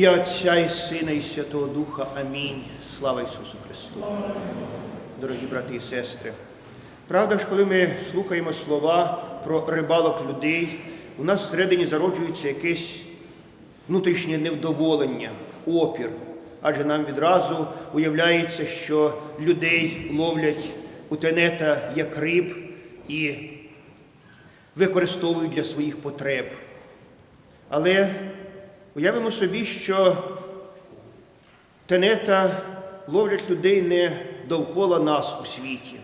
ім'я Отця і Сина, і Святого Духа. Амінь. Слава Ісусу Христу. Дорогі брати і сестри. Правда ж, коли ми слухаємо слова про рибалок людей, у нас всередині зароджується якесь внутрішнє невдоволення, опір. Адже нам відразу уявляється, що людей ловлять у тенета як риб і використовують для своїх потреб. Але уявимо собі, що тенета ловлять людей не довкола нас у світі,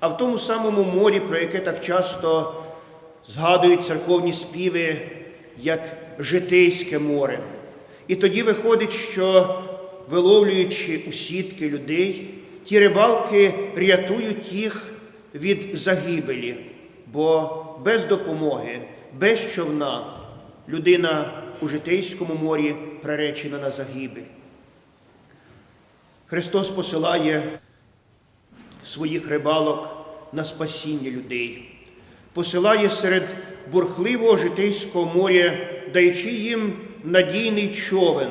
а в тому самому морі, про яке так часто згадують церковні співи, як Житейське море. І тоді виходить, що виловлюючи у сітки людей, ті рибалки рятують їх від загибелі, бо без допомоги, без човна людина у Житейському морі приречена на загибель. Христос посилає своїх рибалок на спасіння людей, посилає серед бурхливого житейського моря, даючи їм надійний човен,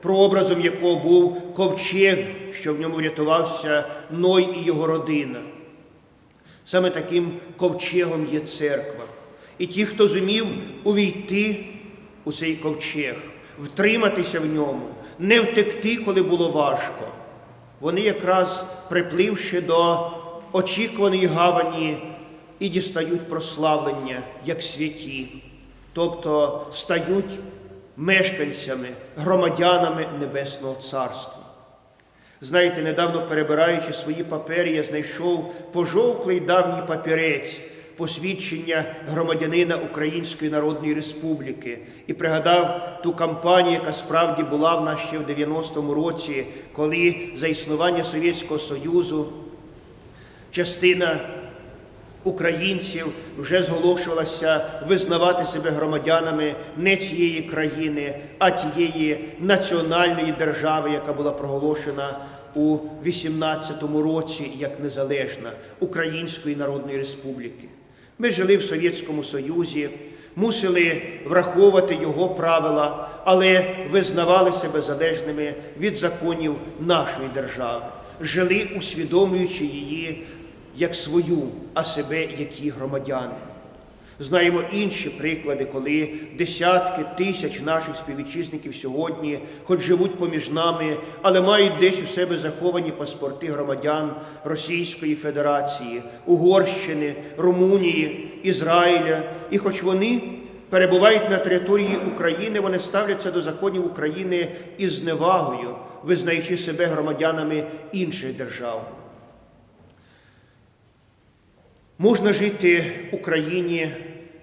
прообразом якого був ковчег, що в ньому врятувався Ной і його родина. Саме таким ковчегом є церква. І ті, хто зумів увійти у цей ковчег, втриматися в ньому, не втекти, коли було важко. Вони якраз припливши до очікуваної гавані і дістають прославлення як святі, тобто стають мешканцями, громадянами Небесного Царства. Знаєте, недавно перебираючи свої папери, я знайшов пожовклий давній папірець посвідчення громадянина Української Народної Республіки і пригадав ту кампанію, яка справді була в нас ще в 90-му році, коли за існування Совєтського Союзу частина українців вже зголошувалася визнавати себе громадянами не цієї країни, а тієї національної держави, яка була проголошена у 18-му році як незалежна Української Народної Республіки. Ми жили в Совєтському Союзі, мусили враховувати його правила, але визнавали себе залежними від законів нашої держави, жили, усвідомлюючи її як свою, а себе як її громадяни. Знаємо інші приклади, коли десятки тисяч наших співвітчизників сьогодні, хоч живуть поміж нами, але мають десь у себе заховані паспорти громадян Російської Федерації, Угорщини, Румунії, Ізраїля. І хоч вони перебувають на території України, вони ставляться до законів України із зневагою, визнаючи себе громадянами інших держав. Можна жити в Україні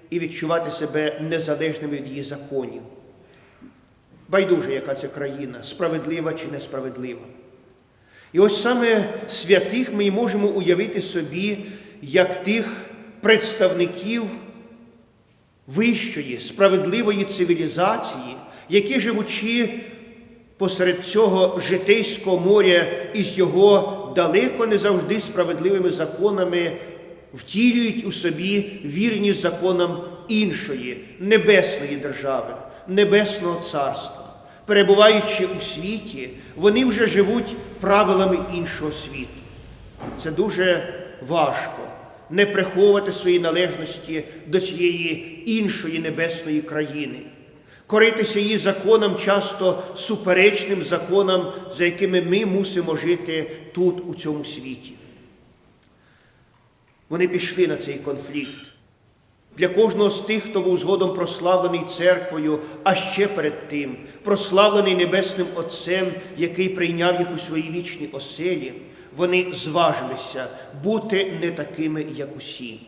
і відчувати себе незалежним від її законів. Байдуже, яка це країна, справедлива чи несправедлива. І ось саме святих ми можемо уявити собі як тих представників вищої, справедливої цивілізації, які, живучи посеред цього житейського моря із його далеко не завжди справедливими законами, втілюють у собі вірність законам іншої небесної держави, небесного царства. Перебуваючи у світі, вони вже живуть правилами іншого світу. Це дуже важко не приховувати свої належності до цієї іншої небесної країни, коритися її законам, часто суперечним законам, за якими ми мусимо жити тут, у цьому світі. Вони пішли на цей конфлікт. Для кожного з тих, хто був згодом прославлений церквою, а ще перед тим прославлений Небесним Отцем, який прийняв їх у своїй вічній оселі, вони зважилися бути не такими, як усі.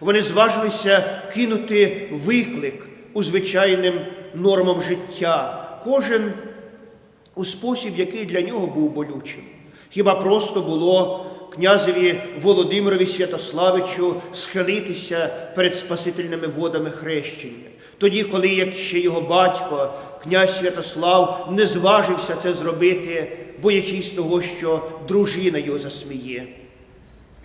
Вони зважилися кинути виклик у звичайним нормам життя, кожен у спосіб, який для нього був болючим. Хіба просто було князеві Володимирові Святославичу схилитися перед Спасительними водами хрещення. Тоді, коли як ще його батько, князь Святослав, не зважився це зробити, боячись того, що дружина його засміє.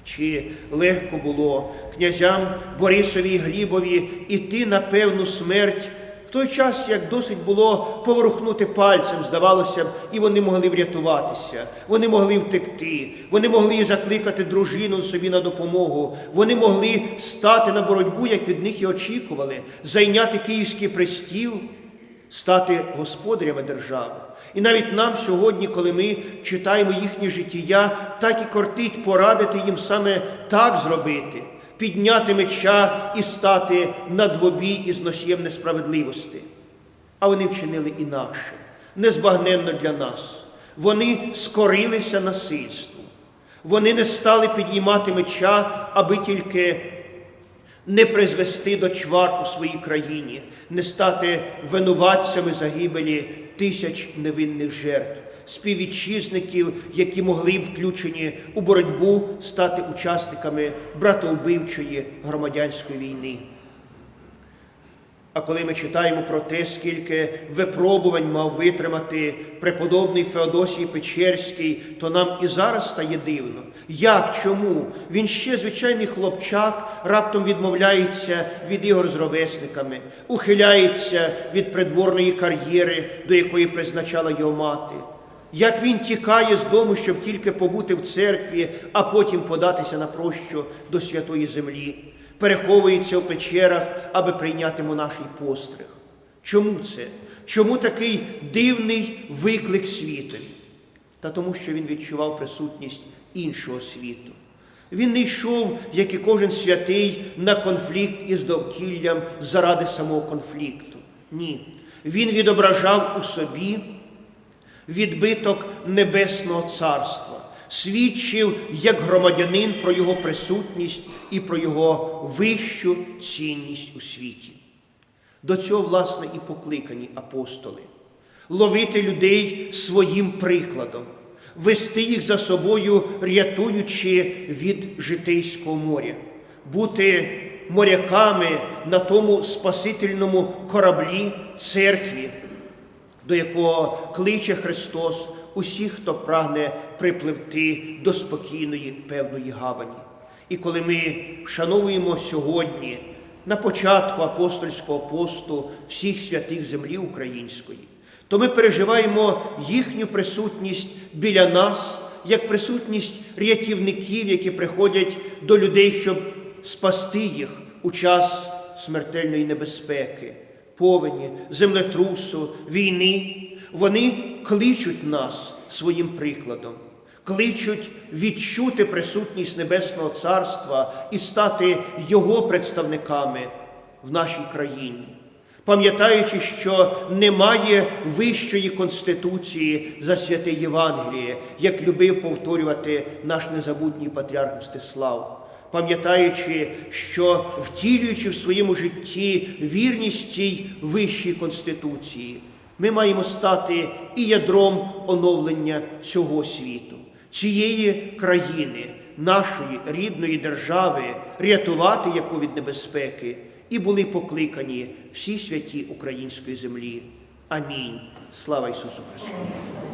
Чи легко було князям Борисові і Глібові іти на певну смерть В той час, як досить було поворухнути пальцем, здавалося б, і вони могли врятуватися, вони могли втекти, вони могли закликати дружину собі на допомогу, вони могли стати на боротьбу, як від них і очікували, зайняти київський престіл, стати господарями держави. І навіть нам сьогодні, коли ми читаємо їхні життя, так і кортить порадити їм саме так зробити, підняти меча і стати на двобій із носієм несправедливості. А вони вчинили інакше, незбагненно для нас. Вони скорилися насильству. Вони не стали підіймати меча, аби тільки не призвести до чвар у своїй країні, не стати винуватцями загибелі тисяч невинних жертв, співвітчизників, які могли б включені у боротьбу стати учасниками братовбивчої громадянської війни. А коли ми читаємо про те, скільки випробувань мав витримати преподобний Феодосій Печерський, то нам і зараз стає дивно. Як, чому? Він ще звичайний хлопчак, раптом відмовляється від ігор з ровесниками, ухиляється від придворної кар'єри, до якої призначала його мати. Як він тікає з дому, щоб тільки побути в церкві, а потім податися на прощу до святої землі переховується в печерах, аби прийняти монаший постриг. Чому це? Чому такий дивний виклик світові? Та тому, що він відчував присутність іншого світу. Він не йшов, як і кожен святий, на конфлікт із довкіллям заради самого конфлікту. Ні. Він відображав у собі відбиток Небесного Царства, свідчив як громадянин про його присутність і про його вищу цінність у світі. До цього, власне, і покликані апостоли ловити людей своїм прикладом, вести їх за собою, рятуючи від житейського моря, бути моряками на тому спасительному кораблі церкві, до якого кличе Христос усіх, хто прагне припливти до спокійної певної гавані. І коли ми вшановуємо сьогодні на початку апостольського посту всіх святих землі української, то ми переживаємо їхню присутність біля нас, як присутність рятівників, які приходять до людей, щоб спасти їх у час смертельної небезпеки, повені, землетрусу, війни. Вони кличуть нас своїм прикладом, кличуть відчути присутність Небесного Царства і стати Його представниками в нашій країні, пам'ятаючи, що немає вищої конституції за святе Євангеліє, як любив повторювати наш незабутній патріарх Мстислав. Пам'ятаючи, що втілюючи в своєму житті вірність цій вищій конституції, ми маємо стати і ядром оновлення цього світу, цієї країни, нашої рідної держави, рятувати яку від небезпеки, і були покликані всі святі української землі. Амінь. Слава Ісусу Христу!